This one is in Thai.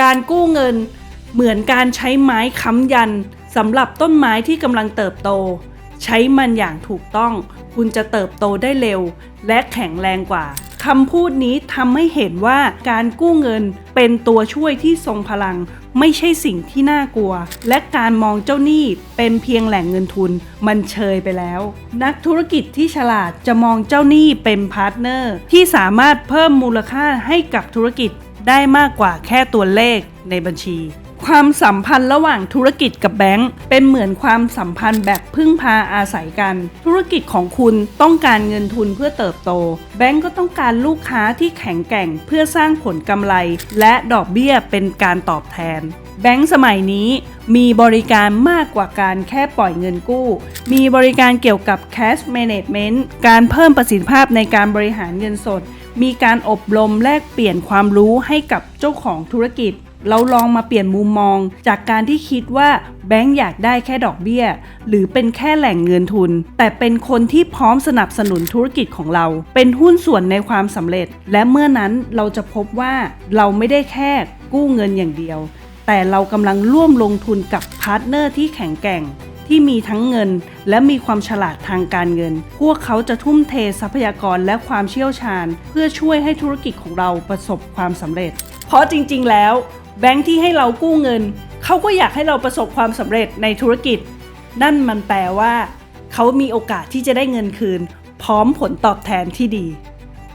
การกู้เงินเหมือนการใช้ไม้ค้ำยันสำหรับต้นไม้ที่กำลังเติบโต ใช้มันอย่างถูกต้อง คุณจะเติบโตได้เร็ว และแข็งแรงกว่าคำพูดนี้ทำให้เห็นว่าการกู้เงินเป็นตัวช่วยที่ทรงพลัง ไม่ใช่สิ่งที่น่ากลัว และการมองเจ้าหนี้เป็นเพียงแหล่งเงินทุน มันเชยไปแล้ว นักธุรกิจที่ฉลาดจะมองเจ้าหนี้เป็นพาร์ทเนอร์ ที่สามารถเพิ่มมูลค่าให้กับธุรกิจ ได้มากกว่าแค่ตัวเลขในบัญชี ความสัมพันธ์ระหว่างธุรกิจกับแบงก์เป็นเหมือนความสัมพันธ์แบบพึ่งพาอาศัยกัน ธุรกิจของคุณต้องการเงินทุนเพื่อเติบโต แบงก์ก็ต้องการลูกค้าที่แข็งแกร่งเพื่อสร้างผลกำไร และดอกเบี้ยเป็นการตอบแทนแบงก์สมัยนี้มีบริการมากกว่าการแค่ปล่อยเงินกู้ มีบริการเกี่ยวกับ cash management การเพิ่มประสิทธิภาพในการบริหารเงินสด มีการอบรมแลกเปลี่ยนความรู้ให้กับเจ้าของธุรกิจ เราลองมาเปลี่ยนมุมมอง จากการที่คิดว่าแบงก์อยากได้แค่ดอกเบี้ย หรือเป็นแค่แหล่งเงินทุน แต่เป็นคนที่พร้อมสนับสนุนธุรกิจของเรา เป็นหุ้นส่วนในความสำเร็จ และเมื่อนั้นเราจะพบว่าเราไม่ได้แค่กู้เงินอย่างเดียว แต่เรากำลังร่วมลงทุนกับพาร์ทเนอร์ที่แข็งแกร่ง ที่มีทั้งเงิน และมีความฉลาดทางการเงิน พวกเขาจะทุ่มเททรัพยากรและความเชี่ยวชาญ เพื่อช่วยให้ธุรกิจของเราประสบความสำเร็จ เพราะจริงๆ แล้ว แบงค์ที่ให้เรากู้เงิน เขาก็อยากให้เราประสบความสำเร็จในธุรกิจ นั่นมันแปลว่า เขามีโอกาสที่จะได้เงินคืน พร้อมผลตอบแทนที่ดี